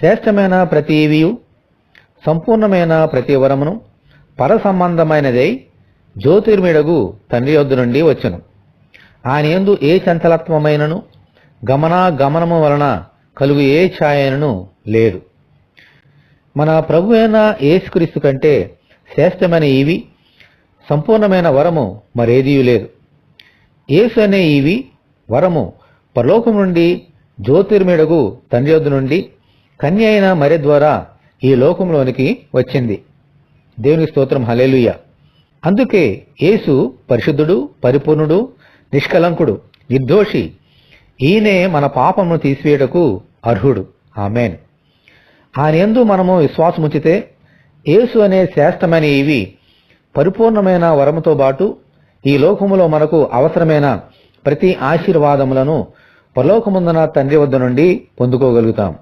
శ్రేష్టమైన ప్రతివియు సంపూర్ణమైన ప్రతి వరమును పరసంబంధమైనదై జ్యోతిర్మిడగు తండ్రి యొద్ద నుండి వచ్చును. ఆయన యందు ఏ చంచలత్వమైనను గమనాగమనము వలన కలుగు ఏ ఛాయనను లేదు. మన ప్రభు అయిన యేసుక్రీస్తు కంటే శ్రేష్టమైన ఈవి సంపూర్ణమైన వరము మరేదీ లేదు. యేసు అనే ఈవి వరము పరలోకం నుండి జ్యోతిర్మిడగు తండ్రి యొద్ద నుండి కన్య అయిన మరి ద్వారా ఈ లోకంలోనికి వచ్చింది. దేవుని స్తోత్రం హలేలుయ అందుకే యేసు పరిశుద్ధుడు పరిపూర్ణుడు నిష్కలంకుడు నిర్దోషి. ఈయనే మన పాపమును తీసివేయటకు అర్హుడు. ఆమెన్. ఆయన ఎందు మనము విశ్వాసముంచితే యేసు అనే శ్రేష్టమైన ఇవి పరిపూర్ణమైన వరముతో పాటు ఈ లోకములో మనకు అవసరమైన ప్రతి ఆశీర్వాదములను పరలోకముందున తండ్రి వద్ద నుండి పొందుకోగలుగుతాం.